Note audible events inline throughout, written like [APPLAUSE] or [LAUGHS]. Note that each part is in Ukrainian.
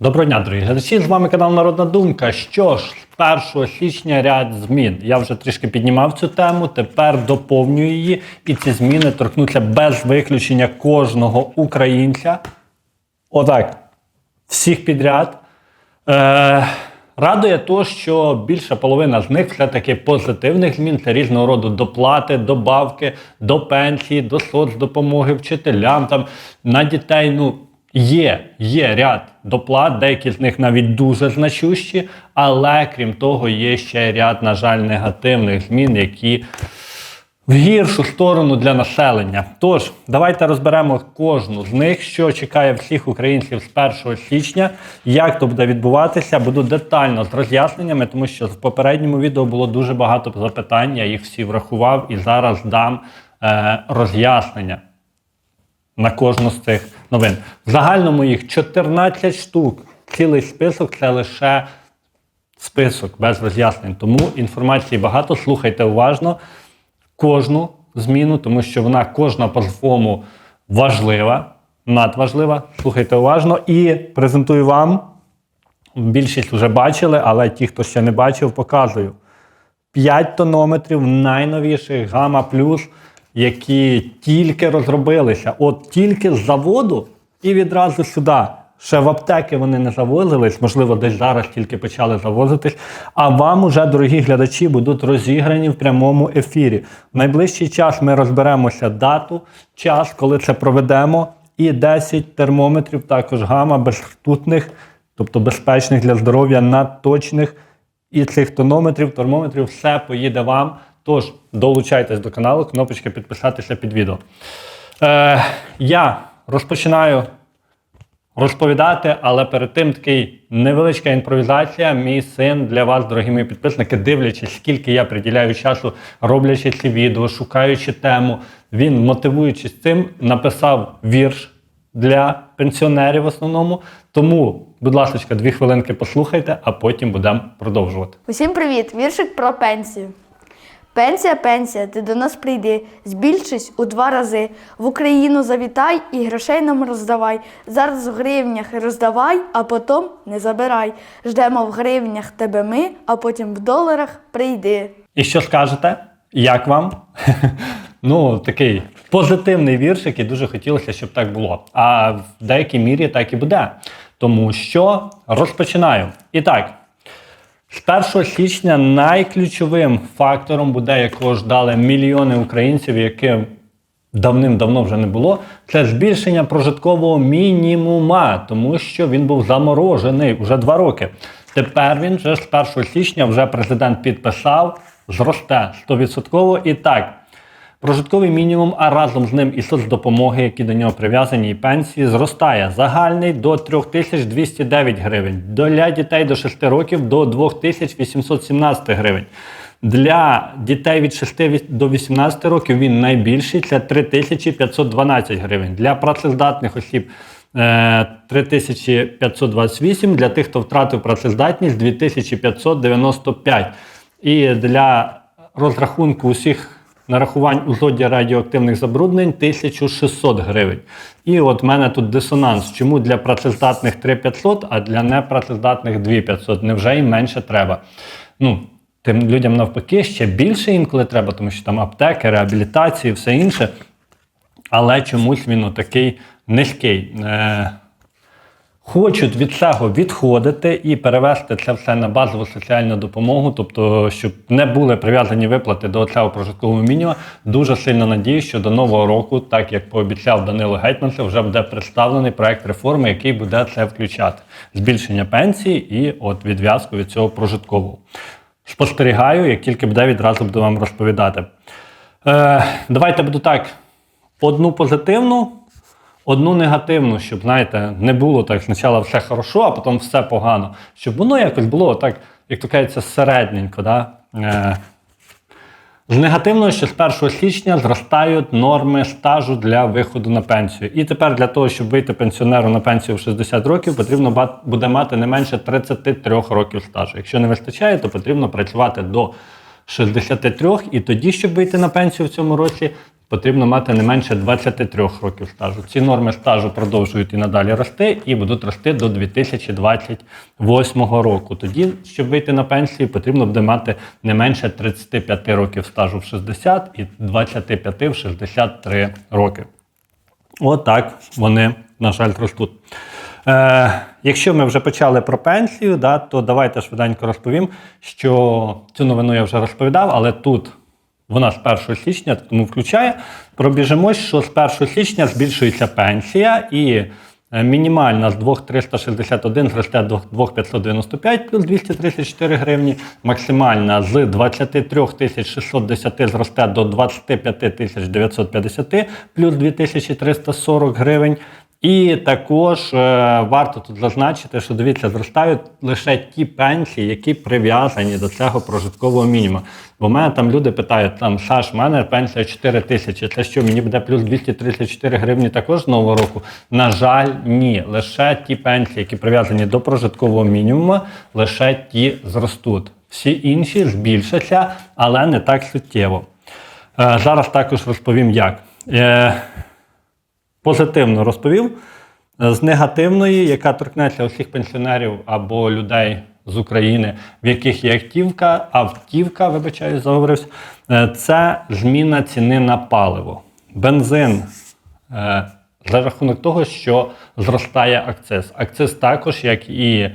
Доброго дня, дорогі глядачі. З вами канал Народна Думка. Що ж, з 1 січня ряд змін. Я вже трішки піднімав цю тему, тепер доповнюю її, і ці зміни торкнуться без виключення кожного українця. Отак, всіх підряд. Е, радує то, що більша половина з них все-таки позитивних змін. Це різного роду доплати, добавки до пенсії, до соцдопомоги вчителям, там, на дітей. Ну, є, є ряд доплат, деякі з них навіть дуже значущі, але крім того, є ще ряд, на жаль, негативних змін, які в гіршу сторону для населення. Тож, давайте розберемо кожну з них, що чекає всіх українців з 1 січня, як то буде відбуватися. Буду детально з роз'ясненнями, тому що в попередньому відео було дуже багато запитань, я їх всі врахував і зараз дам е, роз'яснення на кожну з цих новин. В загальному їх 14 штук. Цілий список це лише список без роз'яснень. Тому інформації багато. Слухайте уважно кожну зміну, тому що вона кожна по-своєму важлива, надважлива. Слухайте уважно і презентую вам. Більшість вже бачили, але ті, хто ще не бачив, показую. 5 тонометрів найновіших Гама Плюс, які тільки розробилися. От тільки з заводу і відразу сюди. Ще в аптеки вони не завозились, можливо, десь зараз тільки почали завозитись. А вам уже, дорогі глядачі, будуть розіграні в прямому ефірі. В найближчий час ми розберемося дату, час, коли це проведемо. І 10 термометрів, також гама безртутних, тобто безпечних для здоров'я, надточних. І цих тонометрів, термометрів, все поїде вам. Тож долучайтесь до каналу, кнопочка підписатися під відео. Е, я розпочинаю розповідати, але перед тим такий невеличка імпровізація. Мій син для вас, дорогі мої підписники, дивлячись, скільки я приділяю часу, роблячи ці відео, шукаючи тему. Він, мотивуючись цим, написав вірш для пенсіонерів в основному. Тому, будь ласка, дві хвилинки послухайте, а потім будемо продовжувати. Усім привіт! Віршик про пенсію. Пенсія, пенсія, ти до нас прийди, збільшись у два рази. В Україну завітай і грошей нам роздавай. Зараз в гривнях роздавай, а потім не забирай. Ждемо в гривнях тебе ми, а потім в доларах прийди. І що скажете? Як вам? [LAUGHS] ну, такий позитивний віршик, і дуже хотілося, щоб так було. А в деякій мірі так і буде. Тому що розпочинаю. І так, з 1 січня найключовим фактором буде, якого ждали мільйони українців, яким давним-давно вже не було, це збільшення прожиткового мінімума, тому що він був заморожений вже два роки. Тепер він вже з 1 січня вже президент підписав, зросте 100%. І так, прожитковий мінімум, а разом з ним і соцдопомоги, які до нього прив'язані, і пенсії, зростає загальний до 3209 гривень, для дітей до 6 років до 2817 гривень. Для дітей від 6 до 18 років він найбільший це 3512 гривень. Для працездатних осіб е, 3528, для тих, хто втратив працездатність 2595. І для розрахунку усіх нарахувань у зоді радіоактивних забруднень 1600 гривень. І от в мене тут дисонанс. Чому для працездатних 3500, а для непрацездатних 2500? Невже їм менше треба? Ну, тим людям навпаки ще більше інколи треба, тому що там аптеки, реабілітації, все інше. Але чомусь він такий низький. Хочуть від цього відходити і перевести це все на базову соціальну допомогу, тобто, щоб не були прив'язані виплати до цього прожиткового мінімуму. Дуже сильно надію, що до нового року, так як пообіцяв Данило Гетьманцев, вже буде представлений проект реформи, який буде це включати. Збільшення пенсії і от відв'язку від цього прожиткового. Спостерігаю, як тільки буде, відразу буду вам розповідати. Е, давайте буду так: одну позитивну. Одну негативну, щоб, знаєте, не було так спочатку все хорошо, а потім все погано. Щоб воно якось було так, як то кажеться, середненько. Да? Е, з негативного, що з 1 січня зростають норми стажу для виходу на пенсію. І тепер для того, щоб вийти пенсіонеру на пенсію в 60 років, потрібно буде мати не менше 33 років стажу. Якщо не вистачає, то потрібно працювати до 63, і тоді, щоб вийти на пенсію в цьому році, потрібно мати не менше 23 років стажу. Ці норми стажу продовжують і надалі рости, і будуть рости до 2028 року. Тоді, щоб вийти на пенсію, потрібно буде мати не менше 35 років стажу в 60 і 25 в 63 роки. Отак вони, на жаль, ростуть. Е, якщо ми вже почали про пенсію, да, то давайте швиденько розповім, що цю новину я вже розповідав, але тут вона з 1 січня, тому включає. Пробіжимось, що з 1 січня збільшується пенсія і е, мінімальна з 2,361 зросте до 2,595 плюс 234 гривні, максимальна з 23 610 зросте до 25 950 плюс 2340 гривень. І також е, варто тут зазначити, що дивіться, зростають лише ті пенсії, які прив'язані до цього прожиткового мінімуму. Бо мене там люди питають: там Саш, в мене пенсія 4 тисячі. Це що мені буде плюс 234 гривні також з нового року? На жаль, ні. Лише ті пенсії, які прив'язані до прожиткового мінімуму, лише ті зростуть. Всі інші збільшаться, але не так суттєво. Е, зараз також розповім як. Е, позитивно розповів. Е, З негативної, яка торкнеться усіх пенсіонерів або людей з України, в яких є автівка, автівка, вибачаю, заговорився, е, це зміна ціни на паливо. Бензин е, за рахунок того, що зростає акциз. Акциз також, як і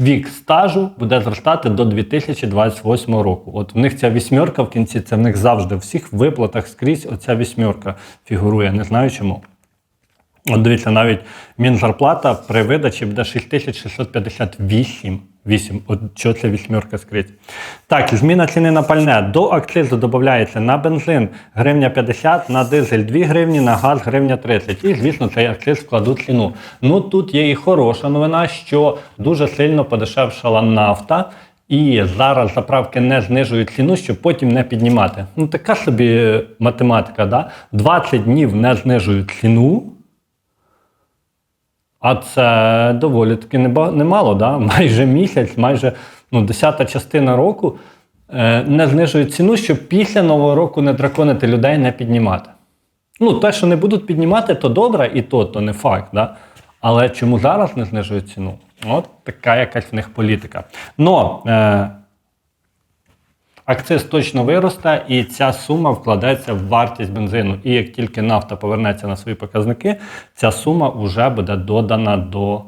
вік стажу буде зростати до 2028 року. От в них ця вісьмерка в кінці, це в них завжди в всіх виплатах скрізь оця вісьмерка фігурує. Не знаю чому. От дивіться, навіть мінзарплата при видачі буде 6658. 8. От що це вісьмерка скрізь. Так, зміна ціни на пальне. До акцизу додається на бензин гривня 50, на дизель 2 гривні, на газ гривня 30. І, звісно, цей акциз вкладуть в ціну. Ну тут є і хороша новина, що дуже сильно подешевшала нафта. І зараз заправки не знижують ціну, щоб потім не піднімати. Ну така собі математика, да? 20 днів не знижують ціну. А це доволі таки немало, да? [LAUGHS] майже місяць, майже ну, десята частина року е, не знижують ціну, щоб після Нового року не драконити людей, не піднімати. Ну, те, що не будуть піднімати, то добре, і то, то не факт. Да? Але чому зараз не знижують ціну? От така якась в них політика. Но е, акциз точно виросте, і ця сума вкладеться в вартість бензину. І як тільки нафта повернеться на свої показники, ця сума вже буде додана до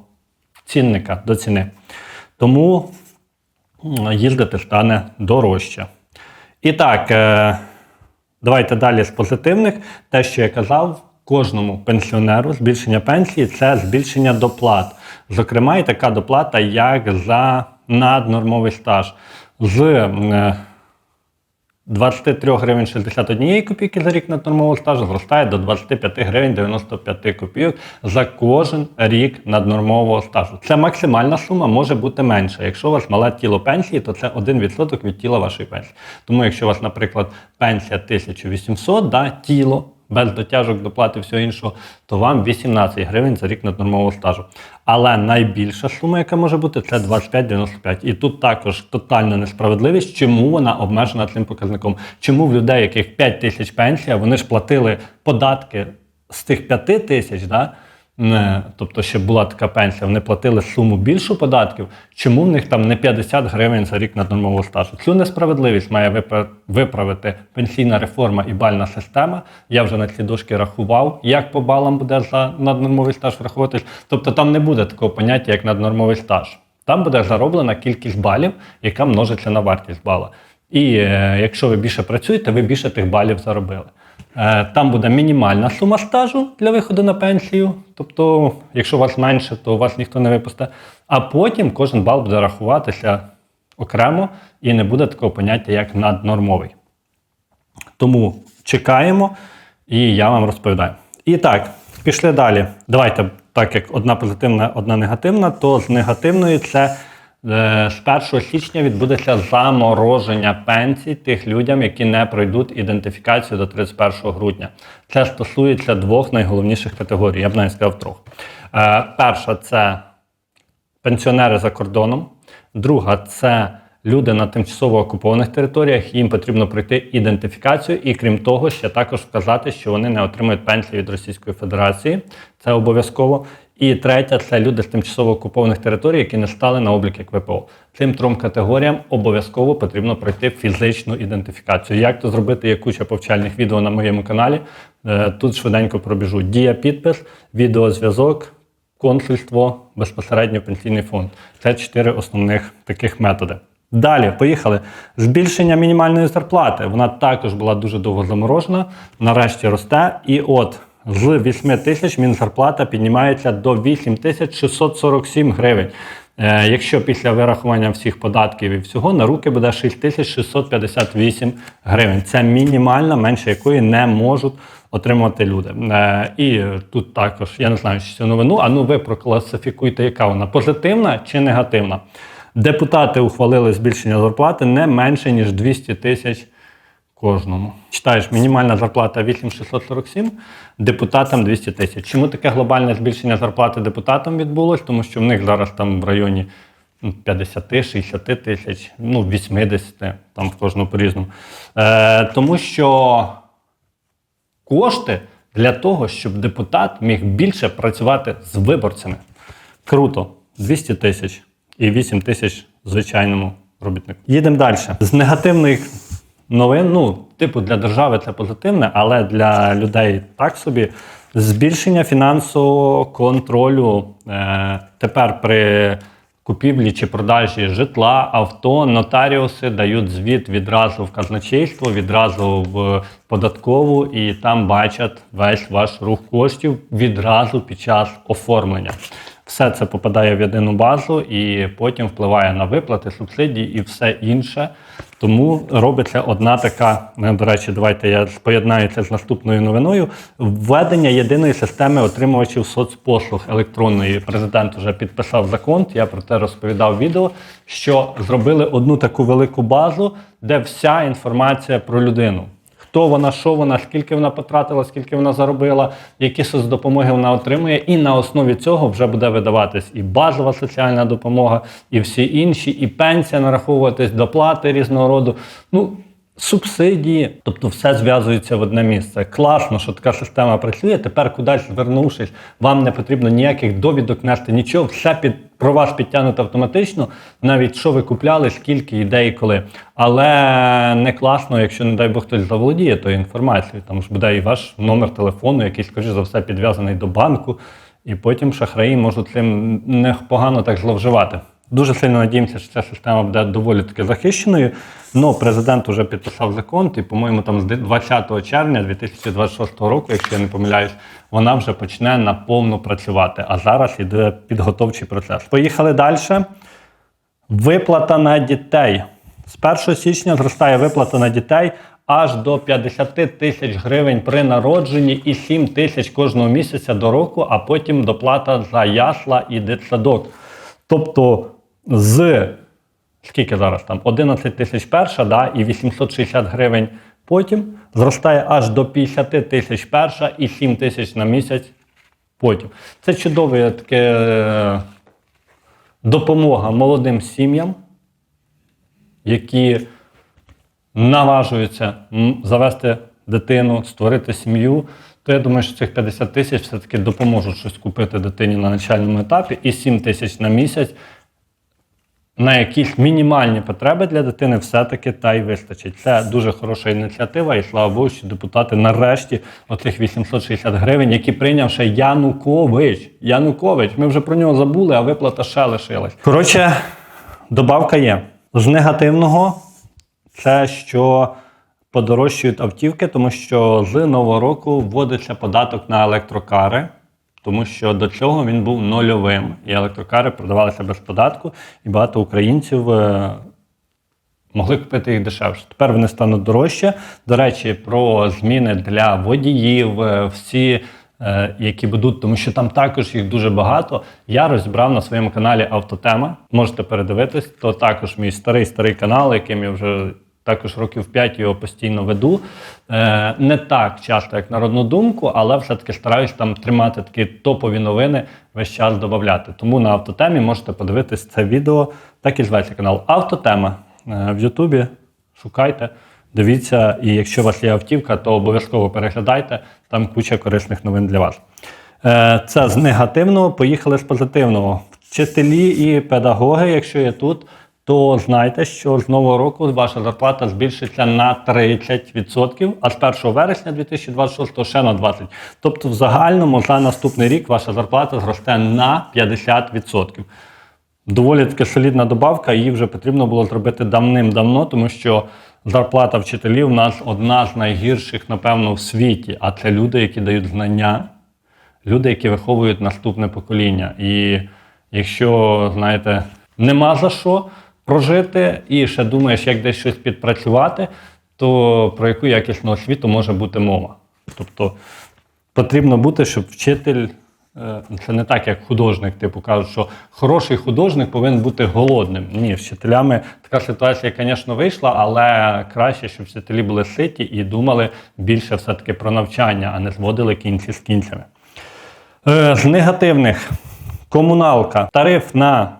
цінника, до ціни. Тому їздити стане дорожче. І так, е, давайте далі з позитивних. Те, що я казав, кожному пенсіонеру збільшення пенсії це збільшення доплат. Зокрема, і така доплата, як за наднормовий стаж. З е, 23 гривень 61 копійки за рік наднормового стажу зростає до 25 гривень 95 копійок за кожен рік наднормового стажу. Це максимальна сума може бути менша. Якщо у вас мале тіло пенсії, то це 1% від тіла вашої пенсії. Тому якщо у вас, наприклад, пенсія 1800, да, тіло без дотяжок, доплати всього іншого, то вам 18 гривень за рік наднормового стажу. Але найбільша сума, яка може бути, це 25,95. І тут також тотальна несправедливість, чому вона обмежена цим показником. Чому в людей, яких 5 тисяч пенсія, вони ж платили податки з тих 5 тисяч, да? Не, тобто, щоб була така пенсія, вони платили суму більшу податків. Чому в них там не 50 гривень за рік наднормового стажу? Цю несправедливість має виправити пенсійна реформа і бальна система. Я вже на ці дошки рахував, як по балам буде за наднормовий стаж враховуватись. Тобто там не буде такого поняття, як наднормовий стаж. Там буде зароблена кількість балів, яка множиться на вартість бала. І е, якщо ви більше працюєте, ви більше тих балів заробили. Е, Там буде мінімальна сума стажу для виходу на пенсію. Тобто, якщо у вас менше, то вас ніхто не випусте. А потім кожен бал буде рахуватися окремо і не буде такого поняття, як наднормовий. Тому чекаємо, і я вам розповідаю. І так, пішли далі. Давайте, так як одна позитивна, одна негативна, то з негативної це з 1 січня відбудеться замороження пенсій тих людям, які не пройдуть ідентифікацію до 31 грудня. Це стосується двох найголовніших категорій, я б навіть сказав трьох. Е, перша це пенсіонери за кордоном. Друга це люди на тимчасово окупованих територіях, їм потрібно пройти ідентифікацію, і крім того, ще також вказати, що вони не отримують пенсії від Російської Федерації. Це обов'язково. І третє це люди з тимчасово окупованих територій, які не стали на облік як ВПО. Цим трьом категоріям обов'язково потрібно пройти фізичну ідентифікацію. Як це зробити? Є куча повчальних відео на моєму каналі. Е, Тут швиденько пробіжу. Дія підпис, відеозв'язок, консульство, безпосередньо пенсійний фонд. Це чотири основних таких методи. Далі, поїхали. Збільшення мінімальної зарплати. Вона також була дуже довго заморожена, нарешті росте. І от з 8 тисяч мінзарплата піднімається до 8 тисяч 647 гривень. Е, якщо після вирахування всіх податків і всього на руки буде 6658 гривень. Це мінімальна, менше якої не можуть отримувати люди. Е, і тут також я не знаю, що цю новину. А ну ви прокласифікуйте, яка вона позитивна чи негативна. Депутати ухвалили збільшення зарплати не менше ніж 200 тисяч кожному. Читаєш, мінімальна зарплата 8647, депутатам 200 тисяч. Чому таке глобальне збільшення зарплати депутатам відбулось? Тому що в них зараз там в районі ну, 50-60 тисяч, ну 80, там в кожного по-різному. Е, тому що кошти для того, щоб депутат міг більше працювати з виборцями. Круто, 200 тисяч і 8 тисяч звичайному робітнику. Їдемо далі. З негативних новин, ну, типу, для держави це позитивне, але для людей так собі. Збільшення фінансового контролю е, тепер при купівлі чи продажі житла, авто, нотаріуси дають звіт відразу в казначейство, відразу в податкову, і там бачать весь ваш рух коштів відразу під час оформлення. Все це попадає в єдину базу і потім впливає на виплати, субсидії і все інше. Тому робиться одна така, е, до речі, давайте я поєднаю це з наступною новиною. Введення єдиної системи отримувачів соцпослуг електронної. Президент вже підписав закон. Я про це розповідав відео. Що зробили одну таку велику базу, де вся інформація про людину. Хто вона, що вона, скільки вона потратила, скільки вона заробила, які соцдопомоги вона отримує, і на основі цього вже буде видаватись і базова соціальна допомога, і всі інші, і пенсія нараховуватись, доплати різного роду. Ну, субсидії, тобто все зв'язується в одне місце. Класно, що така система працює. Тепер кудись звернувшись, вам не потрібно ніяких довідок нести, нічого, все під про вас підтягнуто автоматично, навіть що ви купляли, скільки ідей, і коли. Але не класно, якщо, не дай Бог, хтось заволодіє тою інформацією. Там ж буде і ваш номер телефону, який, скоріш за все, підв'язаний до банку, і потім шахраї можуть цим непогано так зловживати. Дуже сильно надіємося, що ця система буде доволі таки захищеною. Ну, президент вже підписав закон, і, по-моєму, там з 20 червня 2026 року, якщо я не помиляюсь, вона вже почне наповну працювати. А зараз іде підготовчий процес. Поїхали далі. Виплата на дітей. З 1 січня зростає виплата на дітей аж до 50 тисяч гривень при народженні і 7 тисяч кожного місяця до року, а потім доплата за ясла і дитсадок. Тобто з скільки зараз там 11 тисяч перша, да, і 860 гривень потім зростає аж до 50 тисяч перша і 7 тисяч на місяць потім. Це чудове таке е, допомога молодим сім'ям, які наважуються завести дитину, створити сім'ю. То я думаю, що цих 50 тисяч все-таки допоможуть щось купити дитині на начальному етапі, і 7 тисяч на місяць на якісь мінімальні потреби для дитини все-таки та й вистачить. Це дуже хороша ініціатива, і слава Богу, що депутати нарешті оцих 860 гривень, які прийняв ще Янукович. Янукович, ми вже про нього забули, а виплата ще лишилась. Коротше, добавка є. З негативного це що подорожчують автівки, тому що з нового року вводиться податок на електрокари. Тому що до цього він був нульовим, і електрокари продавалися без податку, і багато українців е, могли купити їх дешевше. Тепер вони стануть дорожче. До речі, про зміни для водіїв, е, всі, е, які будуть, тому що там також їх дуже багато. Я розібрав на своєму каналі Автотема. Можете передивитись, то також мій старий старий канал, яким я вже. Також років 5 його постійно веду. Е, не так часто, як народну думку, але все-таки стараюсь там тримати такі топові новини весь час додавати. Тому на автотемі можете подивитись це відео, так і зветься канал Автотема. е, в Ютубі, шукайте, дивіться, і якщо у вас є автівка, то обов'язково переглядайте, там куча корисних новин для вас. Е, Це з негативного, поїхали з позитивного. Вчителі і педагоги, якщо є тут, то знайте, що з нового року ваша зарплата збільшиться на 30%, а з 1 вересня 2026 ще на 20%. Тобто, в загальному за наступний рік ваша зарплата зросте на 50%. Доволі таки солідна добавка, її вже потрібно було зробити давним-давно, тому що зарплата вчителів у нас одна з найгірших, напевно, в світі. А це люди, які дають знання, люди, які виховують наступне покоління. І якщо, знаєте, нема за що прожити і ще думаєш, як десь щось підпрацювати, то про яку якісну освіту може бути мова? Тобто потрібно бути, щоб вчитель. е, Це не так, як художник. Типу кажуть, що хороший художник повинен бути голодним. Ні, вчителями така ситуація, звісно, вийшла, але краще, щоб вчителі були ситі і думали більше все-таки про навчання, а не зводили кінці з кінцями. Е, З негативних комуналка, тариф на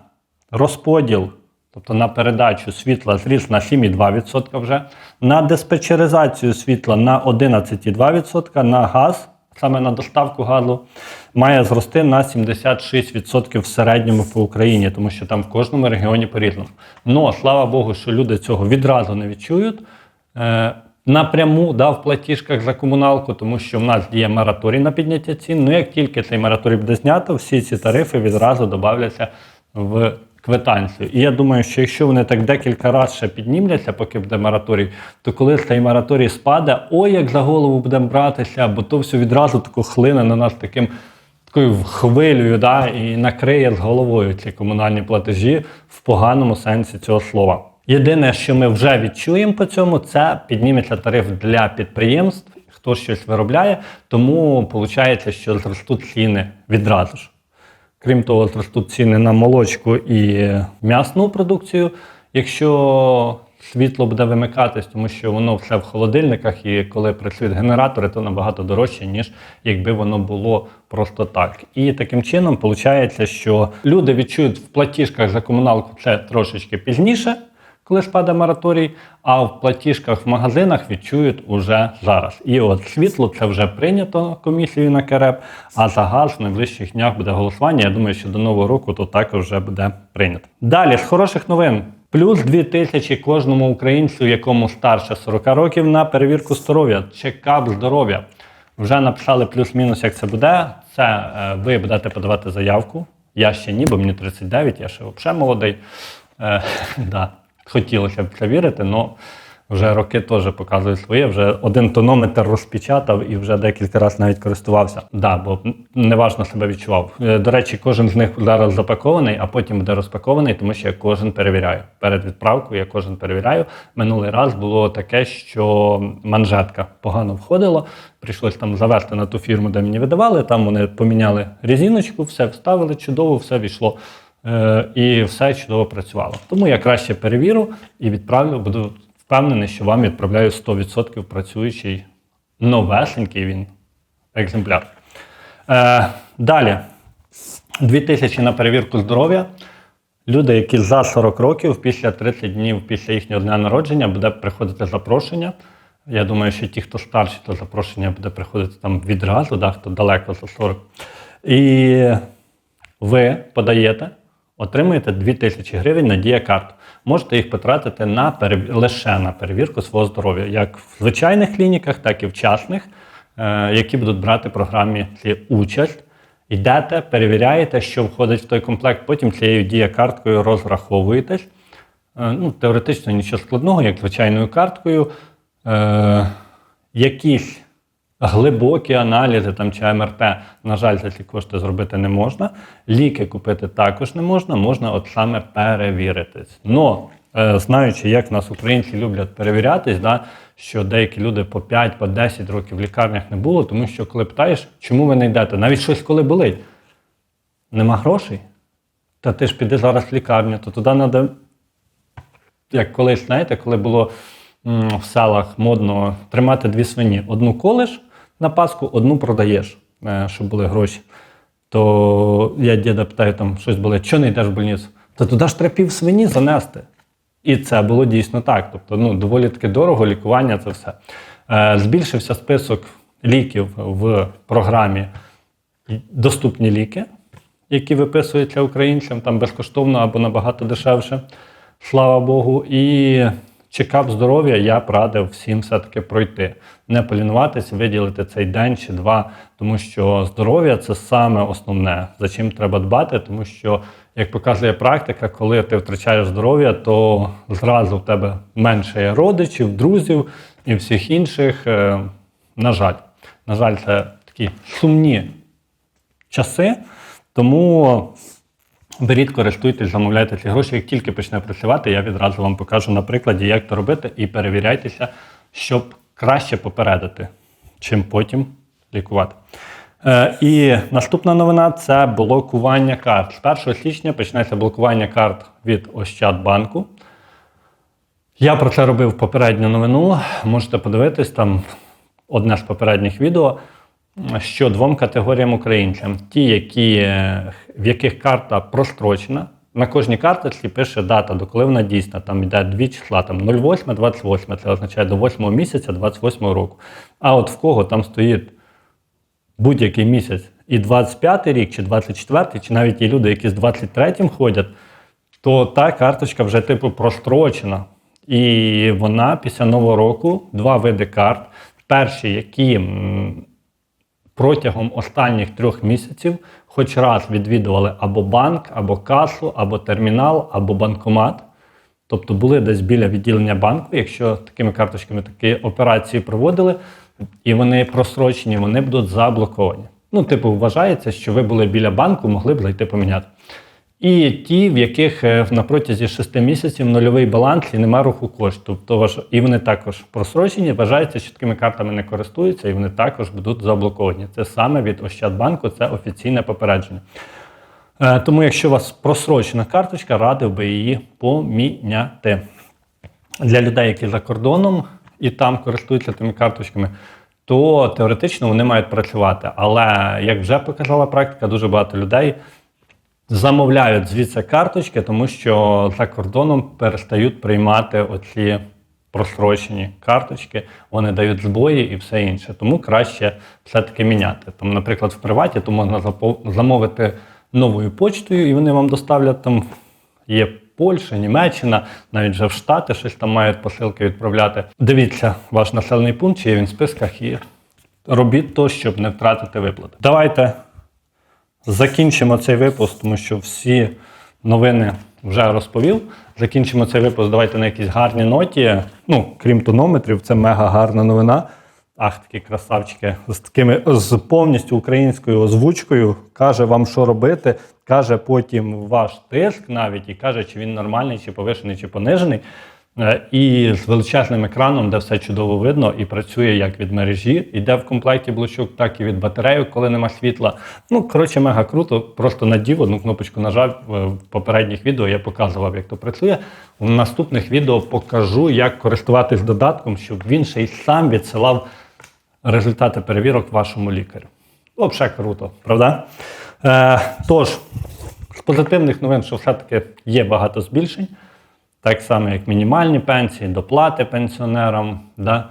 розподіл, тобто на передачу світла зріс на 7,2% вже, на диспетчеризацію світла на 11,2%, на газ, саме на доставку газу, має зрости на 76% в середньому по Україні, тому що там в кожному регіоні по-різному. Ну, слава Богу, що люди цього відразу не відчують. Е, Напряму да, в платіжках за комуналку, тому що в нас діє мораторій на підняття цін. Ну як тільки цей мораторій буде знято, всі ці тарифи відразу додавляться в квитанцію. І я думаю, що якщо вони так декілька разів ще піднімляться, поки буде мораторій, то коли цей мораторій спаде, ой, як за голову будемо братися, бо то все відразу тако хлине на нас таким. Такою хвилею, да, і накриє з головою ці комунальні платежі в поганому сенсі цього слова. Єдине, що ми вже відчуємо по цьому, це підніметься тариф для підприємств, хто щось виробляє, тому виходить, що зростуть ціни відразу ж. Крім того, зростуть ціни на молочку і м'ясну продукцію. Якщо світло буде вимикатись, тому що воно все в холодильниках, і коли працюють генератори, то набагато дорожче, ніж якби воно було просто так. І таким чином виходить, що люди відчують в платіжках за комуналку це трошечки пізніше, коли спаде мораторій, а в платіжках в магазинах відчують уже зараз. І от світло це вже прийнято комісією на КРЕП, а за газ в найближчих днях буде голосування. Я думаю, що до нового року то також вже буде прийнято. Далі з хороших новин. Плюс 2 тисячі кожному українцю, якому старше 40 років, на перевірку здоров'я, чекап здоров'я. Вже написали плюс-мінус, як це буде. Це е, ви будете подавати заявку. Я ще ні, бо мені 39, я ще взагалі молодий. Е, [LAUGHS] да. Хотілося б це вірити, але вже роки теж показують своє. Вже один тонометр розпечатав і вже декілька разів навіть користувався. Да, бо неважно себе відчував. Е, До речі, кожен з них зараз запакований, а потім буде розпакований, тому що я кожен перевіряю. Перед відправкою я кожен перевіряю. Минулий раз було таке, що манжетка погано входила. Прийшлось там завести на ту фірму, де мені видавали. Там вони поміняли резиночку, все вставили чудово, все війшло. Е, і все чудово працювало. Тому я краще перевірю і відправлю. Буду впевнений, що вам відправляю 100% працюючий новесенький він екземпляр. Е, далі. 2000 на перевірку здоров'я. Люди, які за 40 років, після 30 днів після їхнього дня народження, буде приходити запрошення. Я думаю, що ті, хто старші, то запрошення буде приходити там відразу, да, хто далеко за 40. І ви подаєте, отримуєте 2000 гривень на діякарту. Можете їх потратити на перев... лише на перевірку свого здоров'я, як в звичайних клініках, так і в частних, е, які будуть брати в програмі участь. Йдете, перевіряєте, що входить в той комплект, потім цією діякарткою розраховуєтесь. Е, Ну, теоретично нічого складного, як звичайною карткою. Е, якісь глибокі аналізи там, чи МРТ, на жаль, за ці кошти зробити не можна. Ліки купити також не можна, можна от саме перевіритись. Но, е, знаючи, як нас українці люблять перевірятись, да, що деякі люди по 5, по 10 років в лікарнях не було, тому що коли питаєш, чому ви не йдете, навіть щось коли болить, нема грошей. Та ти ж піди зараз в лікарню, то туди треба як колись, знаєте, коли було в селах модно тримати дві свині. Одну колиш на Пасху, одну продаєш, е, щоб були гроші. То я діда питаю, там щось болить, що не йдеш в больницю? То туди ж треба пів свині занести. І це було дійсно так. Тобто, ну, доволі таки дорого лікування це все. Е, збільшився список ліків в програмі Доступні ліки, які виписуються українцям там безкоштовно або набагато дешевше. Слава Богу. І чекап здоров'я я б радив всім все-таки пройти. Не полінуватися, виділити цей день чи два, тому що здоров'я це саме основне, за чим треба дбати, тому що, як показує практика, коли ти втрачаєш здоров'я, то зразу в тебе менше родичів, друзів і всіх інших. Е, На жаль, на жаль, це такі сумні часи. Тому беріть, користуйтесь, замовляйте ці гроші. Як тільки почне працювати, я відразу вам покажу на прикладі, як це робити, і перевіряйтеся, щоб краще попередити, чим потім лікувати. Е, і наступна новина це блокування карт. З 1 січня почнеться блокування карт від Ощадбанку. Я про це робив попередню новину. Можете подивитись там одне з попередніх відео. Що двом категоріям українцям: ті, які, в яких карта прострочена. На кожній карточці пише дата, до коли вона дійсна. Там йде дві числа, там 08, 28, це означає до 8 місяця 28 року. А от в кого там стоїть будь-який місяць і 25 рік, чи 24, чи навіть є люди, які з 23 ходять, то та карточка вже типу прострочена. І вона після нового року два види карт. Перші, які протягом останніх трьох місяців хоч раз відвідували або банк, або касу, або термінал, або банкомат. Тобто були десь біля відділення банку, якщо такими карточками такі операції проводили, і вони просрочені, вони будуть заблоковані. Ну, типу, вважається, що ви були біля банку, могли б зайти поміняти. І ті, в яких е, на протязі 6 місяців нульовий баланс і нема руху коштів. Тобто, і вони також просрочені, вважається, що такими картами не користуються, і вони також будуть заблоковані. Це саме від Ощадбанку, це офіційне попередження. Е, Тому, якщо у вас просрочена карточка, радив би її поміняти. Для людей, які за кордоном і там користуються тими карточками, то теоретично вони мають працювати. Але як вже показала практика, дуже багато людей замовляють звідси карточки, тому що за кордоном перестають приймати оці просрочені карточки, вони дають збої і все інше. Тому краще все-таки міняти. Там, наприклад, в приваті то можна замовити новою почтою, і вони вам доставлять там. Є Польща, Німеччина, навіть вже в Штати щось там мають посилки відправляти. Дивіться ваш населений пункт, чи є він в списках, і робіть то, щоб не втратити виплати. Давайте закінчимо цей випуск, тому що всі новини вже розповів. Закінчимо цей випуск. Давайте на якійсь гарній ноті. Ну, крім тонометрів, це мега гарна новина. Ах, такі красавчики з такими з повністю українською озвучкою. Каже вам, що робити. Каже потім ваш тиск навіть і каже, чи він нормальний, чи повишений, чи понижений. Е, І з величезним екраном, де все чудово видно, і працює як від мережі, іде в комплекті блочок, так і від батареї, коли нема світла. Ну, коротше, мега круто. Просто надів одну кнопочку нажав Е, в попередніх відео. Я показував, як то працює. В наступних відео покажу, як користуватись додатком, щоб він ще й сам відсилав результати перевірок вашому лікарю. Взагалі круто, правда? Е, тож, з позитивних новин, що все-таки є багато збільшень, так само, як мінімальні пенсії, доплати пенсіонерам, да?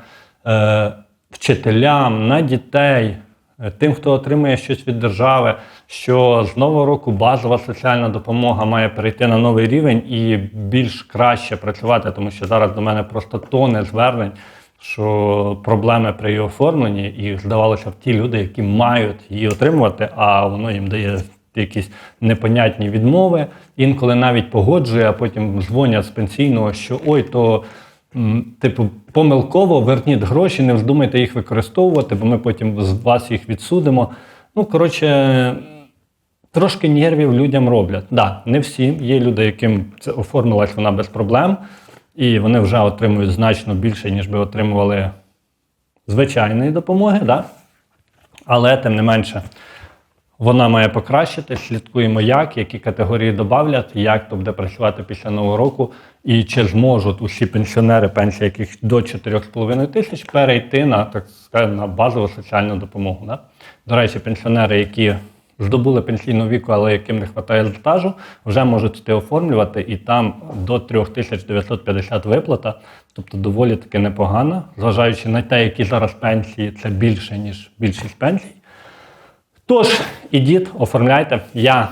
е, вчителям, на дітей, е, тим, хто отримує щось від держави, що з нового року базова соціальна допомога має перейти на новий рівень і більш краще працювати, тому що зараз до мене просто тони звернень що проблеми при її оформленні, і здавалося б, ті люди, які мають її отримувати, а воно їм дає якісь непонятні відмови. Інколи навіть погоджує, а потім дзвонять з пенсійного, що ой, то. Типу, помилково верніть гроші, не вздумайте їх використовувати, бо ми потім з вас їх відсудимо. Ну, коротше, трошки нервів людям роблять. Да, не всі. Є люди, яким це оформилась вона без проблем, і вони вже отримують значно більше, ніж би отримували звичайної допомоги. Да? Але тим не менше, вона має покращити. Слідкуємо, як, які категорії додавлять, як то буде працювати після нового року, і чи зможуть усі пенсіонери, пенсія яких до 4,5 тисяч, перейти на так сказати, на базову соціальну допомогу. Да? До речі, пенсіонери, які здобули пенсійну віку, але яким не вистачає стажу, вже можуть йти оформлювати, і там до 3950 виплата, тобто доволі таки непогано, зважаючи на те, які зараз пенсії, це більше, ніж більшість пенсій. Тож, ідіть, оформляйте. Я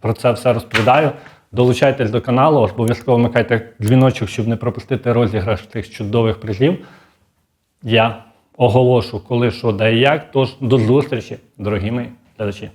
про це все розповідаю. Долучайтесь до каналу, обов'язково вмикайте дзвіночок, щоб не пропустити розіграш цих чудових призів. Я оголошу, коли, що, де і як. Тож до зустрічі, дорогі мої глядачі.